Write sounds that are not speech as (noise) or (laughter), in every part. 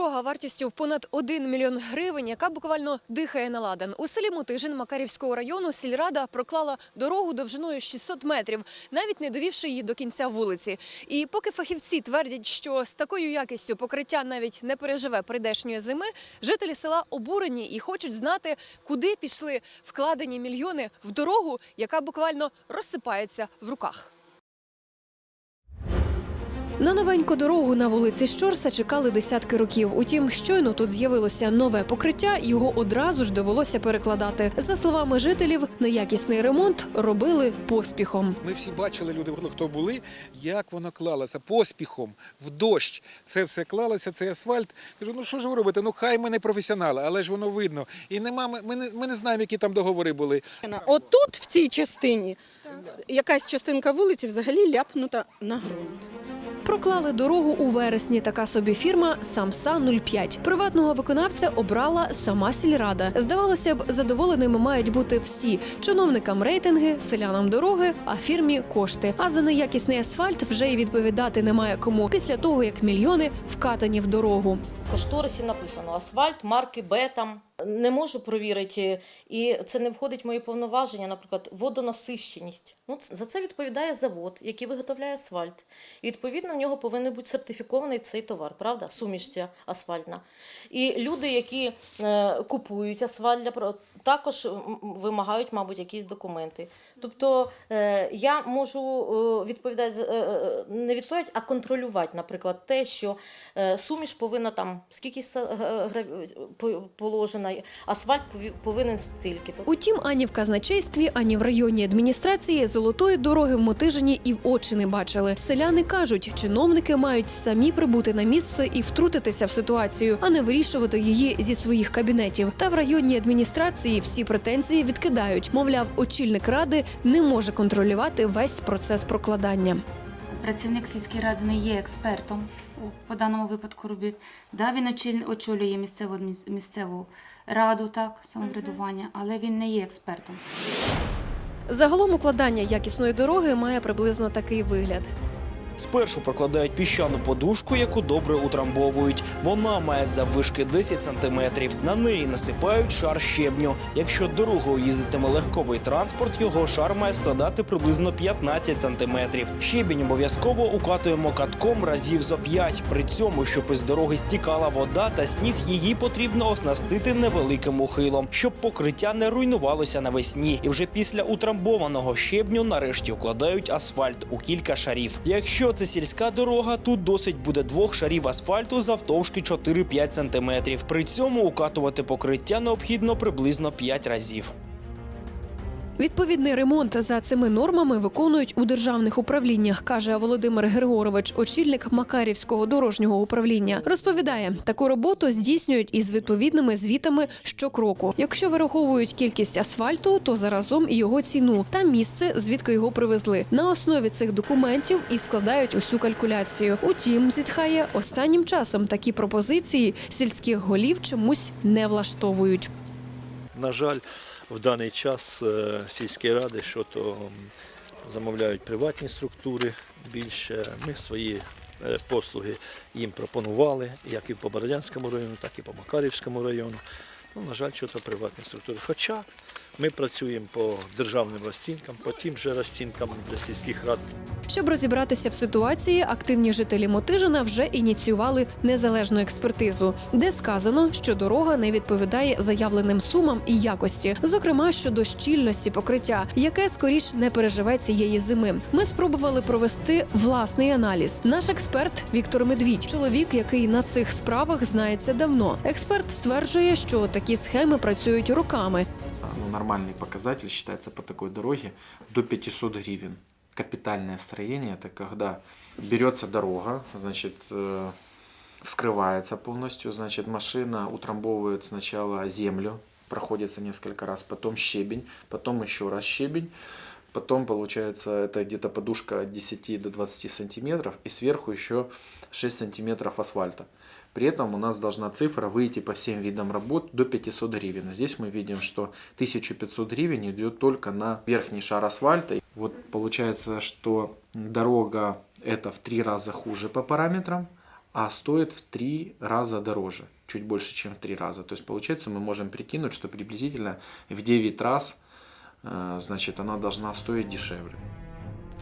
Дорога вартістю в понад 1 мільйон гривень, яка буквально дихає на ладан. У селі Мотижин Макарівського району сільрада проклала дорогу довжиною 600 метрів, навіть не довівши її до кінця вулиці. І поки фахівці твердять, що з такою якістю покриття навіть не переживе прийдешньої зими, жителі села обурені і хочуть знати, куди пішли вкладені мільйони в дорогу, яка буквально розсипається в руках. На новеньку дорогу на вулиці Щорса чекали десятки років. Утім, щойно тут з'явилося нове покриття, його одразу ж довелося перекладати. За словами жителів, неякісний ремонт робили поспіхом. Ми всі бачили люди, хто були, як воно клалося поспіхом, в дощ. Це все клалося, цей асфальт. Кажу, ну що ж ви робите? Ну хай ми не професіонали, але ж воно видно. І нема, ми не, ми не знаємо, які там договори були. Отут, в цій частині, якась частинка вулиці взагалі ляпнута на ґрунт. Проклали дорогу у вересні. Така собі фірма Самса 05 Приватного виконавця обрала сама сільрада. Здавалося б, задоволеними мають бути всі чиновникам рейтинги, селянам дороги, а фірмі кошти. А за неякісний асфальт вже й відповідати немає кому після того, як мільйони вкатані в дорогу. Кошторисі написано асфальт, марки Б там. Не можу провірити, і це не входить в мої повноваження, наприклад, водонасищеність. Ну, за це відповідає завод, який виготовляє асфальт. І відповідно в нього повинен бути сертифікований цей товар, правда? Суміш ця асфальтна. І люди, які е, купують асфальт, також вимагають, мабуть, якісь документи. Тобто е, я можу е, відповідати е, не відповідати, а контролювати, наприклад, те, що суміш повинна там скільки са- г- гра- по- положено, асфальт повинен стільки. Тобто Утім, ані в казначействі, ані в районній адміністрації золотої дороги в Мотижині і в очі не бачили. Селяни кажуть, чиновники мають самі прибути на місце і втрутитися в ситуацію, а не вирішувати її зі своїх кабінетів. Та в районній адміністрації всі претензії відкидають. Мовляв, очільник ради не може контролювати весь процес прокладання. Працівник сільської ради не є експертом у- по даному випадку робіт. Да, він очолює місцеву, місцеву раду, так, самоврядування, але він не є експертом. Загалом укладання якісної дороги має приблизно такий вигляд. Спершу прокладають піщану подушку, яку добре утрамбовують. Вона має заввишки 10 сантиметрів. На неї насипають шар щебню. Якщо дорогою їздитиме легковий транспорт, його шар має складати приблизно 15 сантиметрів. Щебінь обов'язково укатуємо катком разів зо 5. При цьому, щоб із дороги стікала вода та сніг, її потрібно оснастити невеликим ухилом, щоб покриття не руйнувалося навесні. І вже після утрамбованого щебню нарешті укладають асфальт у кілька шарів. Якщо це сільська дорога, тут досить буде двох шарів асфальту завтовшки 4-5 сантиметрів. При цьому укатувати покриття необхідно приблизно 5 разів. Відповідний ремонт за цими нормами виконують у державних управліннях, каже Володимир Григорович, очільник Макарівського дорожнього управління. Розповідає, таку роботу здійснюють із відповідними звітами щокроку. Якщо вираховують кількість асфальту, то заразом і його ціну та місце, звідки його привезли. На основі цих документів і складають усю калькуляцію. Утім, зітхає останнім часом такі пропозиції сільських голів чомусь не влаштовують. На жаль, в даний час е, сільські ради, що то замовляють приватні структури більше. Ми свої е, послуги їм пропонували, як і по Бородянському району, так і по Макарівському району. Ну, на жаль, що то приватні структури. Хоча ми працюємо по державним розцінкам, по тим же розцінкам для сільських рад. Щоб розібратися в ситуації, активні жителі Мотижина вже ініціювали незалежну експертизу, де сказано, що дорога не відповідає заявленим сумам і якості, зокрема щодо щільності покриття, яке скоріш не переживе цієї зими. Ми спробували провести власний аналіз. Наш експерт Віктор Медвідь, чоловік, який на цих справах знається давно. Експерт стверджує, що такі схеми працюють роками, ну, нормальный показатель считается по такой дороге до 500 гривен. Капитальное строение – это когда берется дорога, значит, э, вскрывается полностью, значит, машина утрамбовывает сначала землю, проходится несколько раз, потом щебень, потом еще раз щебень, потом получается это где-то подушка от 10 до 20 сантиметров и сверху еще 6 сантиметров асфальта. При этом у нас должна цифра выйти по всем видам работ до 500 гривен. Здесь мы видим, что 1500 гривен идет только на верхний шар асфальта. Вот получается, что дорога это в три раза хуже по параметрам, а стоит в три раза дороже, чуть больше, чем в три раза. То есть, получается, мы можем прикинуть, что приблизительно в 9 раз, э, значит, она должна стоить дешевле.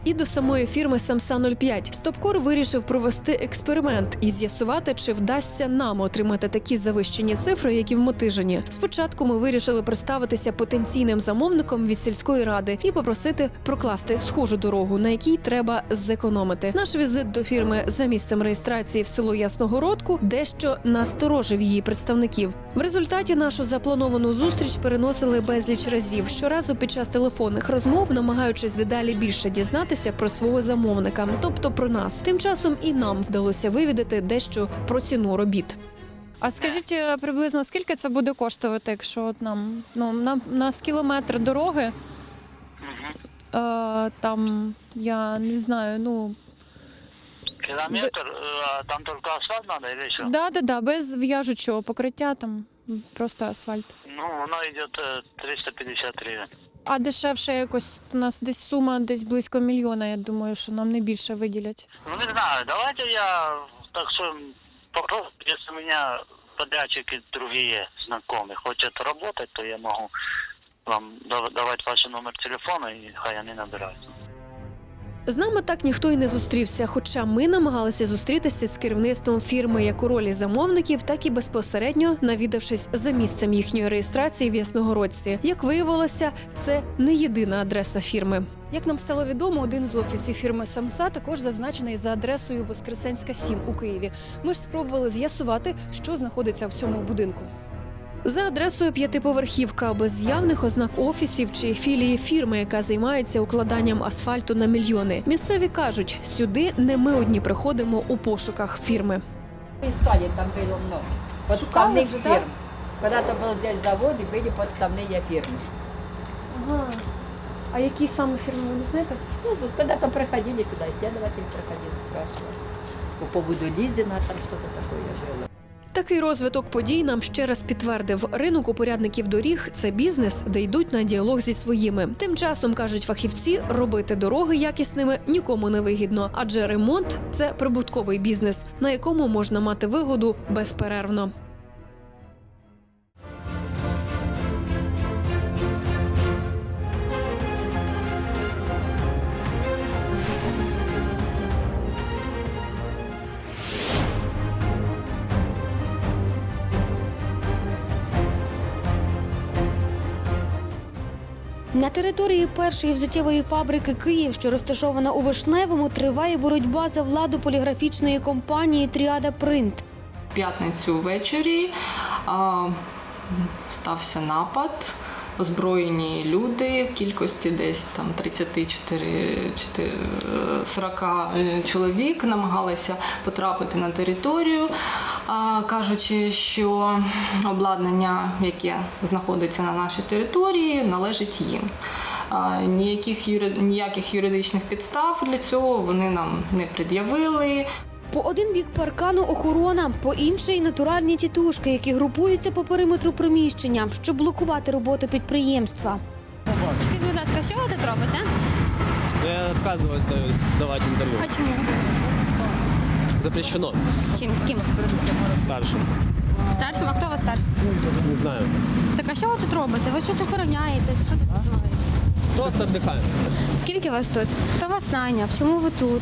І до самої фірми Самса 05 Стопкор вирішив провести експеримент і з'ясувати, чи вдасться нам отримати такі завищені цифри, як і в Мотижині. Спочатку ми вирішили представитися потенційним замовником від сільської ради і попросити прокласти схожу дорогу, на якій треба зекономити. Наш візит до фірми за місцем реєстрації в село Ясногородку дещо насторожив її представників. В результаті нашу заплановану зустріч переносили безліч разів. Щоразу під час телефонних розмов, намагаючись дедалі більше дізнатися про свого замовника, тобто про нас. Тим часом і нам вдалося вивідати дещо про ціну робіт. А скажіть е, приблизно скільки це буде коштувати, якщо от нам ну на нас кілометр дороги? Е, там я не знаю, ну Километр, э, там только асфальт надо или что? да, да, да, без в'яжучого покриття, там просто асфальт. Ну, оно идет э, 350 гривен. А дешевше якось у нас десь сума десь близько мільйона. Я думаю, що нам не більше виділять. Ну, не знаю, давайте я, так що попробую, якщо у меня подрядчики другі знайомі хочуть працювати, то я можу вам давати ваш номер телефону і хай вони набирают. З нами так ніхто й не зустрівся, хоча ми намагалися зустрітися з керівництвом фірми як у ролі замовників, так і безпосередньо навідавшись за місцем їхньої реєстрації в Ясногородці. Як виявилося, це не єдина адреса фірми. Як нам стало відомо, один з офісів фірми Самса також зазначений за адресою Воскресенська 7 у Києві. Ми ж спробували з'ясувати, що знаходиться в цьому будинку. За адресою п'ятиповерхівка без явних ознак офісів чи філії фірми, яка займається укладанням асфальту на мільйони. Місцеві кажуть, сюди не ми одні приходимо у пошуках фірми. Искали, там было много. Подставных фирм. Когда-то был здесь завод и были подставные фирмы. Ага. А які саме фірми ви не знаєте? Ну, вот когда-то проходили сюда, исследователь проходил, спрашивал. По поводу Лизина там что-то такое было. Такий розвиток подій нам ще раз підтвердив, ринок упорядників доріг це бізнес, де йдуть на діалог зі своїми. Тим часом кажуть фахівці, робити дороги якісними нікому не вигідно, адже ремонт це прибутковий бізнес, на якому можна мати вигоду безперервно. На території першої взуттєвої фабрики Київ, що розташована у Вишневому, триває боротьба за владу поліграфічної компанії Тріада Принт. п'ятницю ввечері а, стався напад. Озброєні люди в кількості десь там 34 чотири- 40 е, чоловік намагалися потрапити на територію, кажучи, що обладнання, яке знаходиться на нашій території, належить їм. Ніяких, ніяких юридичних підстав для цього вони нам не пред'явили. По один бік паркану охорона, по інший натуральні тітушки, які групуються по периметру приміщення, щоб блокувати роботу підприємства. Скажіть, будь ласка, що ви тут робите? Я відказуюсь давати інтерв'ю. А чому? Запрещено. Чим? Ким? Старшим. Старшим? А хто у вас старший? Не знаю. Так а що ви тут робите? Ви щось охороняєтесь? Що тут відбувається? Просто віддихаю. Скільки вас тут? Хто вас найняв? Чому ви тут?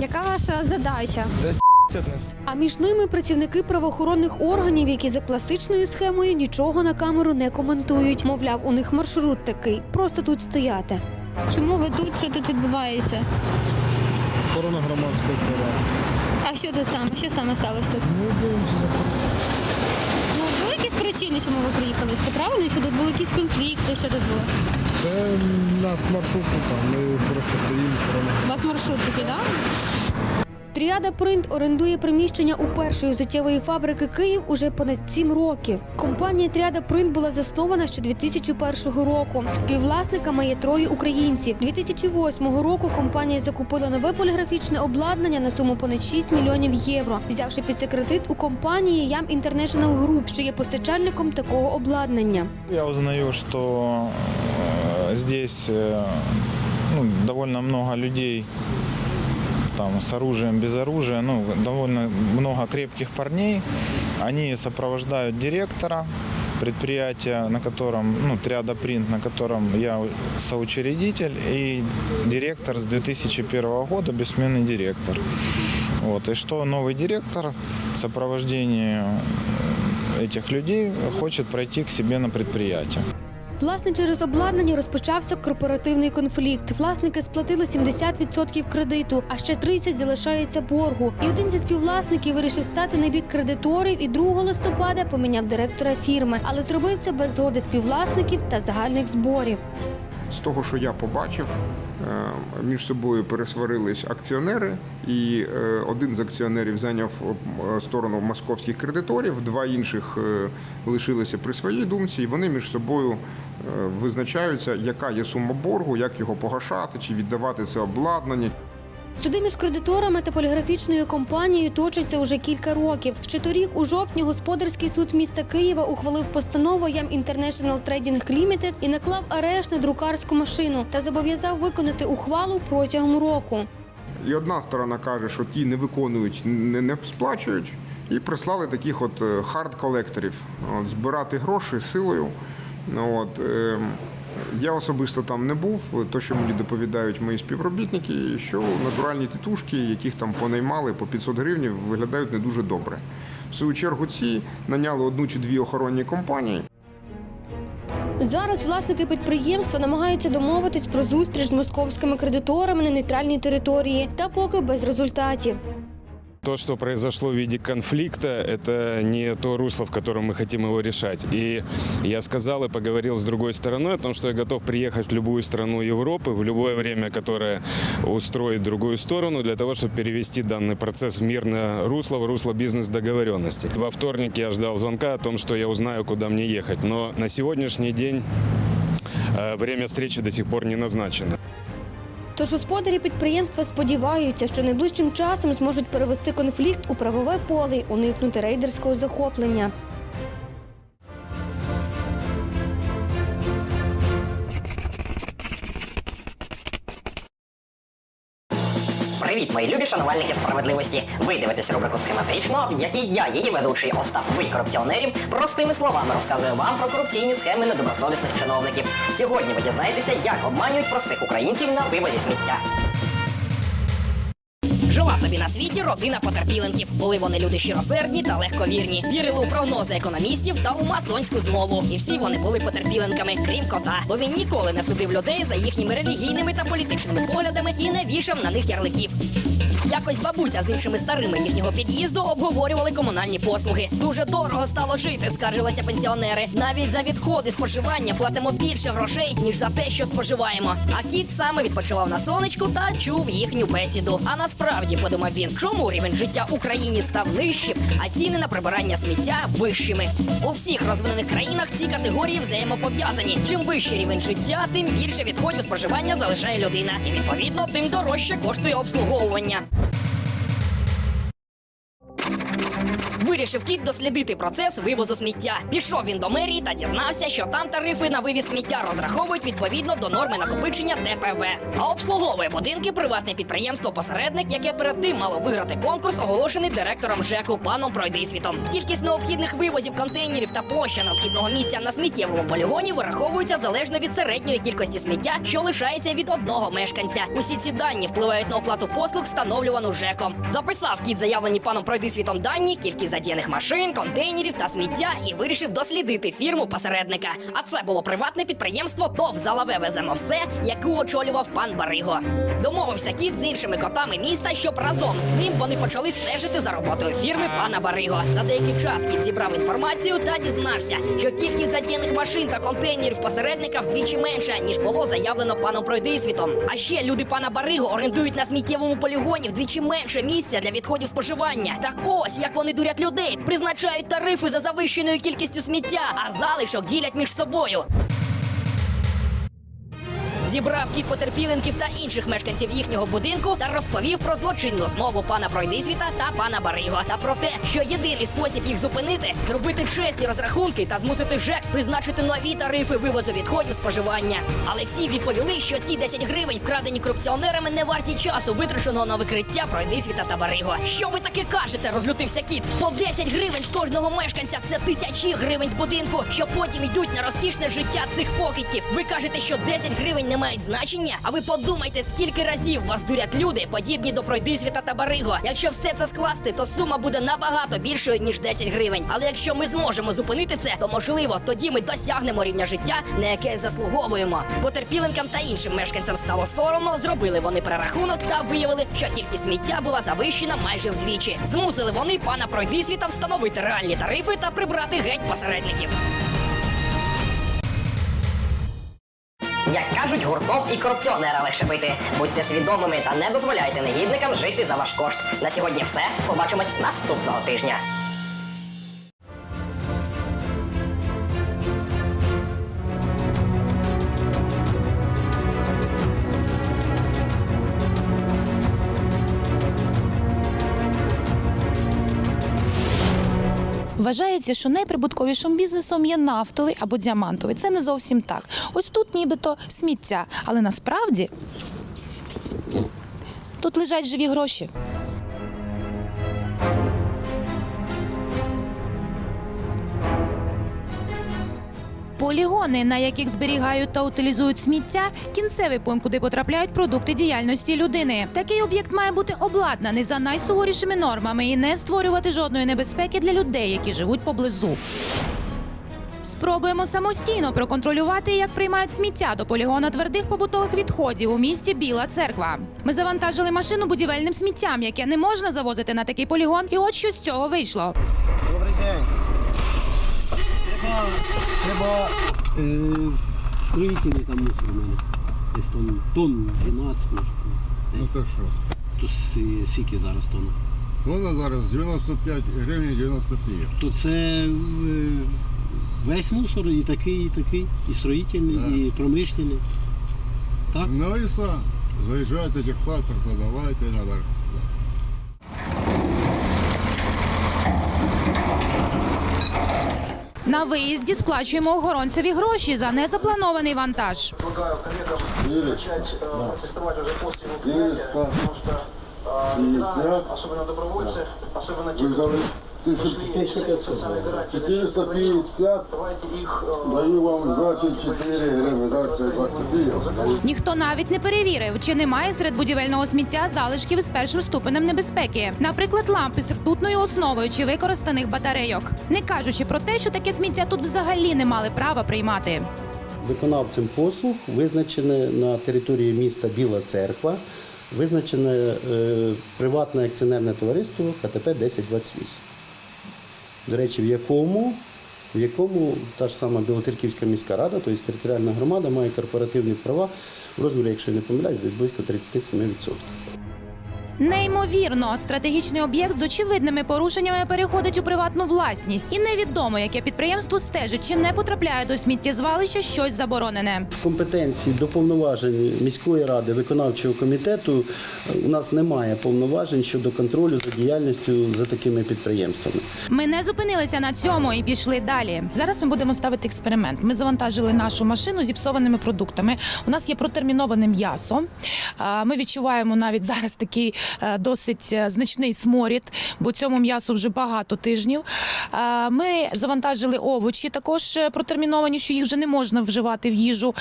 Яка ваша задача? А між ними працівники правоохоронних органів, які за класичною схемою нічого на камеру не коментують. Мовляв, у них маршрут такий, просто тут стояти. Чому ви тут? Що тут відбувається? Охорона громадського права. А що тут саме? Що саме сталося тут? Ну, якісь причини, чому ви приїхали? Це правильно? Чи тут були якісь конфлікти? Що тут було? Це нас маршрутника. Ми просто стоїмо. У вас маршрут такий, так? Тріада Принт орендує приміщення у першої взуттєвої фабрики Київ уже понад сім років. Компанія Тріада Принт була заснована ще 2001 року. Співвласниками є троє українців. 2008 року компанія закупила нове поліграфічне обладнання на суму понад 6 мільйонів євро, взявши під це кредит у компанії Yam International Group, що є постачальником такого обладнання. Я узнаю, что э, здесь э, ну, довольно много людей там с оружием, без оружия, ну, довольно много крепких парней. Они сопровождают директора предприятия, на котором, ну, Триада Принт, на котором я соучредитель и директор с 2001 года, бессменный директор. Вот. И что новый директор в сопровождении этих людей хочет пройти к себе на предприятие. Власне, через обладнання розпочався корпоративний конфлікт. Власники сплатили 70% кредиту, а ще 30% залишається боргу. І один зі співвласників вирішив стати на бік кредиторів і 2 листопада поміняв директора фірми, але зробив це без згоди співвласників та загальних зборів. З того, що я побачив, між собою пересварились акціонери, і е, один з акціонерів зайняв е, сторону московських кредиторів, два інших е, лишилися при своїй думці, і вони між собою визначаються, яка є сума боргу, як його погашати, чи віддавати це обладнання. Суди між кредиторами та поліграфічною компанією точаться уже кілька років. Ще торік, у жовтні, господарський суд міста Києва ухвалив постанову Ям International Trading Limited і наклав арешт на друкарську машину та зобов'язав виконати ухвалу протягом року. І одна сторона каже, що ті не виконують, не, не сплачують, і прислали таких от хард-колекторів збирати гроші силою. Ну, От, е, я особисто там не був. То, що мені доповідають мої співробітники, що натуральні тітушки, яких там понаймали по 500 гривень, виглядають не дуже добре. В свою чергу ці наняли одну чи дві охоронні компанії. Зараз власники підприємства намагаються домовитись про зустріч з московськими кредиторами на нейтральній території, та поки без результатів. То, что произошло в виде конфликта, это не то русло, в котором мы хотим его решать. И я сказал и поговорил с другой стороной о том, что я готов приехать в любую страну Европы в любое время, которое устроит другую сторону, для того, чтобы перевести данный процесс в мирное русло, в русло бизнес-договоренности. Во вторник я ждал звонка о том, что я узнаю, куда мне ехать. Но на сегодняшний день э, время встречи до сих пор не назначено. Тож господарі підприємства сподіваються, що найближчим часом зможуть перевести конфлікт у правове поле й уникнути рейдерського захоплення. Привіт, мої любі шанувальники справедливості. Ви дивитесь рубрику схематично, в якій я, її ведучий Остап Ви корупціонерів, простими словами розказую вам про корупційні схеми недобросовісних чиновників. Сьогодні ви дізнаєтеся, як обманюють простих українців на вивозі сміття. Собі на світі родина потерпіленків. Були вони люди щиросердні та легковірні. Вірили у прогнози економістів та у масонську змову. І всі вони були потерпіленками, крім кота. Бо він ніколи не судив людей за їхніми релігійними та політичними поглядами і не вішав на них ярликів. Якось бабуся з іншими старими їхнього під'їзду обговорювали комунальні послуги. Дуже дорого стало жити, скаржилися пенсіонери. Навіть за відходи споживання платимо більше грошей, ніж за те, що споживаємо. А кіт саме відпочивав на сонечку та чув їхню бесіду. А насправді подумав він, чому рівень життя Україні став нижчим, а ціни на прибирання сміття вищими. У всіх розвинених країнах ці категорії взаємопов'язані. Чим вищий рівень життя, тим більше відходів споживання залишає людина, і відповідно тим дорожче коштує обслуговування. Вирішив кіт дослідити процес вивозу сміття. Пішов він до мерії та дізнався, що там тарифи на вивіз сміття розраховують відповідно до норми накопичення ДПВ. А обслуговує будинки приватне підприємство-посередник, яке перед тим мало виграти конкурс, оголошений директором ЖЕКу паном Пройдисвітом. Кількість необхідних вивозів контейнерів та площа необхідного місця на сміттєвому полігоні вираховуються залежно від середньої кількості сміття, що лишається від одного мешканця. Усі ці дані впливають на оплату послуг, встановлювану ЖЕКом. Записав кіт заявлені паном Пройдисвітом дані, кількість задіяних машин, контейнерів та сміття і вирішив дослідити фірму посередника. А це було приватне підприємство ТОВ «Залаве веземо все, яку очолював пан Бариго. Домовився кіт з іншими котами міста, щоб разом з ним вони почали стежити за роботою фірми пана Бариго. За деякий час кіт зібрав інформацію та дізнався, що кількість задіяних машин та контейнерів посередника вдвічі менша, ніж було заявлено паном Пройдисвітом. А ще люди пана Бариго орендують на сміттєвому полігоні вдвічі менше місця для відходів споживання. Так ось як вони дурять людей, призначають тарифи за завищеною кількістю сміття, а залишок ділять між собою. Зібрав кіт потерпіленків та інших мешканців їхнього будинку та розповів про злочинну змову пана Пройдисвіта та пана Бариго. Та про те, що єдиний спосіб їх зупинити зробити чесні розрахунки та змусити ЖЕК призначити нові тарифи вивозу відходів споживання. Але всі відповіли, що ті 10 гривень, вкрадені корупціонерами, не варті часу, витраченого на викриття Пройдисвіта та Бариго. Що ви таке кажете? Розлютився кіт. По 10 гривень з кожного мешканця це тисячі гривень з будинку, що потім йдуть на розкішне життя цих покидьків. Ви кажете, що 10 гривень не мають значення? А ви подумайте, скільки разів вас дурять люди, подібні до Пройдисвіта та Бариго. Якщо все це скласти, то сума буде набагато більшою ніж 10 гривень. Але якщо ми зможемо зупинити це, то можливо тоді ми досягнемо рівня життя, на яке заслуговуємо. Потерпіленкам та іншим мешканцям стало соромно. Зробили вони перерахунок та виявили, що кількість сміття була завищена майже вдвічі. Змусили вони пана Пройдисвіта встановити реальні тарифи та прибрати геть посередників. Як кажуть, гуртом і корупціонера легше бити. Будьте свідомими та не дозволяйте негідникам жити за ваш кошт. На сьогодні все. Побачимось наступного тижня. Вважається, що найприбутковішим бізнесом є нафтовий або діамантовий. Це не зовсім так. Ось тут нібито сміття, але насправді тут лежать живі гроші. Полігони, на яких зберігають та утилізують сміття, кінцевий пункт, куди потрапляють продукти діяльності людини. Такий об'єкт має бути обладнаний за найсуворішими нормами і не створювати жодної небезпеки для людей, які живуть поблизу. Спробуємо самостійно проконтролювати, як приймають сміття до полігона твердих побутових відходів у місті Біла Церква. Ми завантажили машину будівельним сміттям, яке не можна завозити на такий полігон, і от що з цього вийшло. Треба, е, строїтельний там мусор у мене. Десь тонн, тонн 12, може. Ну це що? То с- скільки зараз тонн? Тонна зараз 95 гривень 90 копійок. То це е, весь мусор і такий, і такий, і строїтельний, і промишлений. Так? Ну і все. Заїжджайте техпаспорт, подавайте наверх. На виїзді сплачуємо охоронцеві гроші за незапланований вантаж. Особенно добровольцы, особенно те, кто... 450, даю вам за 4 гривень, за 20. Ніхто навіть не перевірив, чи немає серед будівельного сміття залишків з першим ступенем небезпеки, наприклад, лампи з ртутною основою чи використаних батарейок, не кажучи про те, що таке сміття тут взагалі не мали права приймати. Виконавцем послуг визначене на території міста Біла Церква, визначене е, приватне акціонерне товариство КТП 1028. До речі, в якому, в якому та ж сама Білоцерківська міська рада, тобто територіальна громада, має корпоративні права в розмірі, якщо я не помиляюсь, десь близько 37%. Неймовірно, стратегічний об'єкт з очевидними порушеннями переходить у приватну власність, і невідомо, яке підприємство стежить, чи не потрапляє до сміттєзвалища щось заборонене. В компетенції до повноважень міської ради виконавчого комітету е, у нас немає повноважень щодо контролю за діяльністю за такими підприємствами. Ми не зупинилися на цьому і пішли далі. Зараз ми будемо ставити експеримент. Ми завантажили нашу машину зіпсованими продуктами. У нас є протерміноване м'ясо. Ми відчуваємо навіть (laughs) зараз такий досить е, значний сморід, бо цьому м'ясу вже багато тижнів. Ми завантажили овочі, також е, протерміновані, що їх вже не можна вживати в їжу.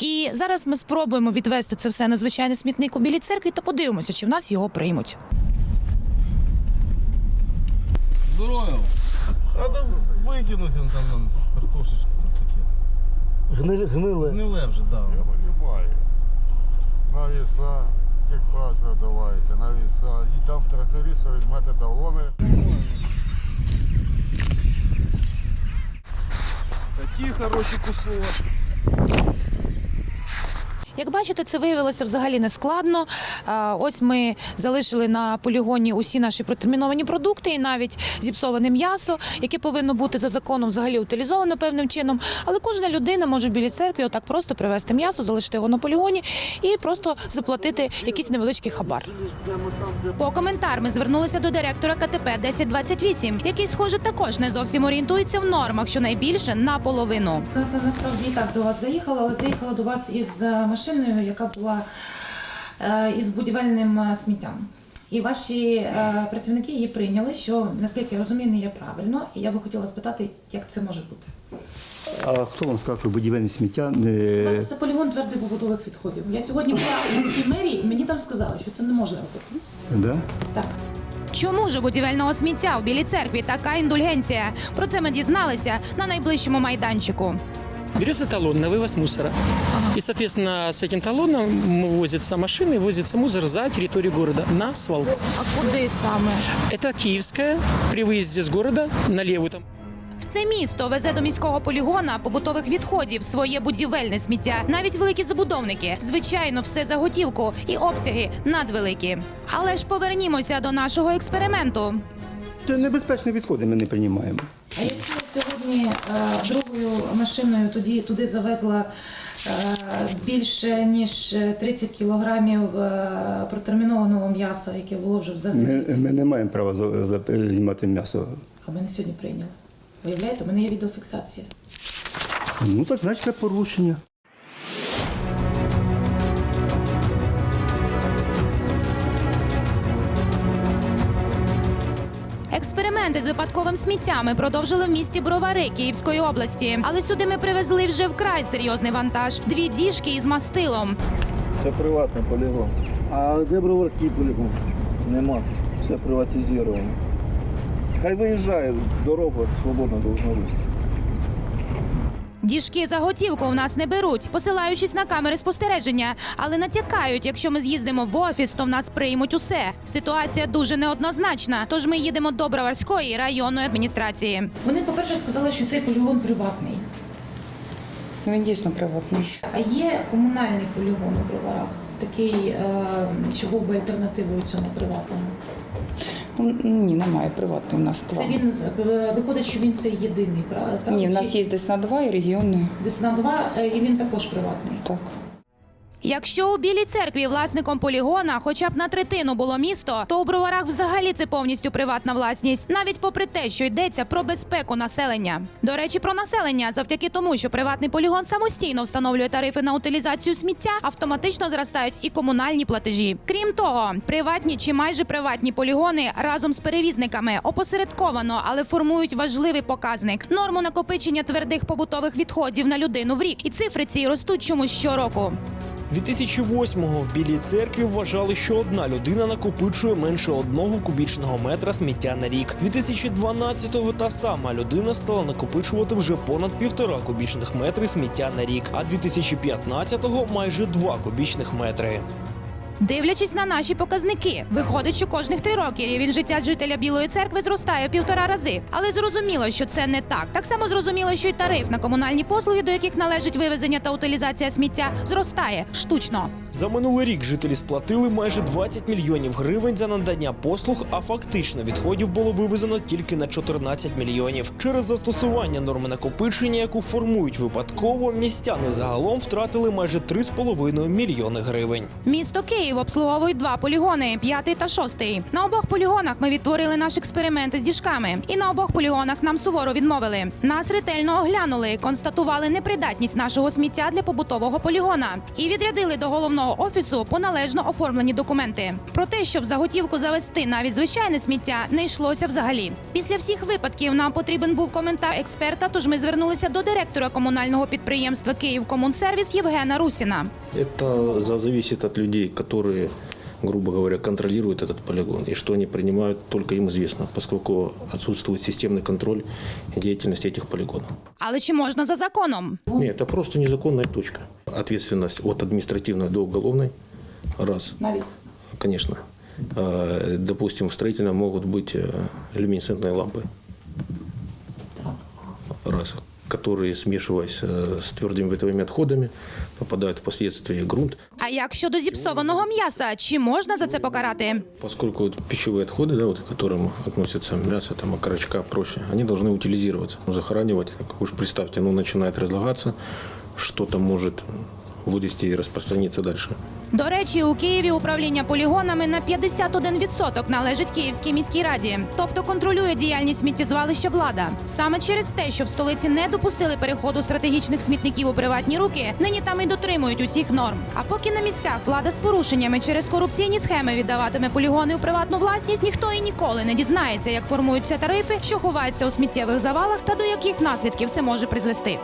І зараз ми спробуємо відвести це все на звичайний смітник у білій церкві та подивимося, чи в нас його приймуть. Здорово. Надо викинути там нам картошечку там таке. Гниле, гниле. Вже, да. Я понимаю. На віса, техпаспорт давайте, навіть. І там тракториста візьмете талони. Такі хороші кусок. Як бачите, це виявилося взагалі не складно. Ось ми залишили на полігоні усі наші протерміновані продукти і навіть зіпсоване м'ясо, яке повинно бути за законом взагалі утилізовано певним чином. Але кожна людина може в білій церкві отак просто привезти м'ясо, залишити його на полігоні і просто заплатити якийсь невеличкий хабар. По коментар ми звернулися до директора КТП 1028, який, схоже, також не зовсім орієнтується в нормах, що найбільше наполовину. Це насправді так до вас заїхала, але заїхала до вас із е, машиною, яка була е, із будівельним е, сміттям. І ваші е, працівники її прийняли, що наскільки я розумію, не є правильно. І я би хотіла спитати, як це може бути. А хто вам сказав, що будівельне сміття У вас це полігон твердих побутових відходів. Я сьогодні була у міській мерії, і мені там сказали, що це не можна робити. да? Так. Чому ж у будівельного сміття у Білій церкві така індульгенція? Про це ми дізналися на найближчому майданчику Берется талон на вывоз мусора. И, соответственно, с этим талоном возится машина и возится мусор за территорию города на свалку. А куди саме? Это Киевская при выезде с города на левую там. Все місто везе до міського полігона побутових відходів своє будівельне сміття. Навіть великі забудовники. Звичайно, все за готівку і обсяги надвеликі. Але ж повернімося до нашого експерименту. Це небезпечні відходи ми не приймаємо. А якщо я сьогодні е, другою машиною тоді туди завезла е, більше ніж 30 кілограмів е, протермінованого м'яса, яке було вже взагалі, Ми, ми не маємо права за- за- м'ясо. а мене сьогодні прийняли. Виявляєте, у мене є відеофіксація. Ну так значить це порушення. Експерименти з випадковим сміттями продовжили в місті Бровари Київської області. Але сюди ми привезли вже вкрай серйозний вантаж: дві діжки із мастилом. Це приватний полігон. А де Броварський полігон? Нема. Все приватизовано. Хай виїжджає, дорога свободна должна бути. Діжки за готівку в нас не беруть, посилаючись на камери спостереження, але натякають, якщо ми з'їздимо в офіс, то в нас приймуть усе. Ситуація дуже неоднозначна. Тож ми їдемо до Броварської районної адміністрації. Вони, по-перше, сказали, що цей полігон приватний. Ну, він дійсно приватний. А є комунальний полігон у Броварах, такий, е, що був би альтернативою цьому приватному. Ну, ні, немає приватний у нас два. Це він з- е, виходить, що він це єдиний правда? Ні, в нас є Десна 2 і регіони. Десна 2, е, і він також приватний. Так. Якщо у Білій церкві власником полігона хоча б на третину було місто, то у броварах взагалі це повністю приватна власність, навіть попри те, що йдеться про безпеку населення. До речі, про населення завдяки тому, що приватний полігон самостійно встановлює тарифи на утилізацію сміття, автоматично зростають і комунальні платежі. Крім того, приватні чи майже приватні полігони разом з перевізниками опосередковано, але формують важливий показник норму накопичення твердих побутових відходів на людину в рік. І цифри ці ростуть чомусь щороку. 2008-го в Білій церкві вважали, що одна людина накопичує менше одного кубічного метра сміття на рік. 2012-го та сама людина стала накопичувати вже понад півтора кубічних метри сміття на рік, а 2015-го майже два кубічних метри. Дивлячись на наші показники, виходить, що кожних три роки рівень життя жителя Білої церкви зростає півтора рази. Але зрозуміло, що це не так. Так само зрозуміло, що й тариф на комунальні послуги, до яких належить вивезення та утилізація сміття, зростає штучно. За минулий рік жителі сплатили майже 20 мільйонів гривень за надання послуг, а фактично відходів було вивезено тільки на 14 мільйонів. Через застосування норми накопичення, яку формують випадково, містяни загалом втратили майже 3,5 мільйони гривень. Місто Київ обслуговують два полігони п'ятий та шостий. На обох полігонах ми відтворили наш експеримент з діжками, і на обох полігонах нам суворо відмовили. Нас ретельно оглянули, констатували непридатність нашого сміття для побутового полігона і відрядили до головного офісу по належно оформлені документи. Про те, щоб заготівку завести навіть звичайне сміття, не йшлося взагалі. Після всіх випадків нам потрібен був коментар експерта. Тож ми звернулися до директора комунального підприємства «Київкомунсервіс» Євгена Русіна. Это за- зависит от людей, которые, грубо говоря, контролируют этот полигон. И что они принимают, только им известно, поскольку отсутствует системный контроль деятельности этих полигонов. Але чи можна за законом? Нет, это просто незаконная точка. Ответственность от административной до уголовной. Раз, Навіть конечно. Э, Допустим, в строительном могут быть э, люминесцентные лампы. Раз. которые, смешиваясь э, с твердыми бытовыми отходами, попадают впоследствии в грунт. А як щодо зіпсованого м'яса, чи можна за це покарати? Поскольку вот пищевые отходы, да, вот, к которым относятся мясо, там, окорочка, прочее, они должны утилизироваться, захоранивать. Как Уж представьте, оно начинает разлагаться, что-то может вылезти и распространиться дальше. До речі, у Києві управління полігонами на 51% належить Київській міській раді, тобто контролює діяльність сміттєзвалища влада. Саме через те, що в столиці не допустили переходу стратегічних смітників у приватні руки, нині там і дотримують усіх норм. А поки на місцях влада з порушеннями через корупційні схеми віддаватиме полігони у приватну власність, ніхто і ніколи не дізнається, як формуються тарифи, що ховаються у сміттєвих завалах та до яких наслідків це може призвести.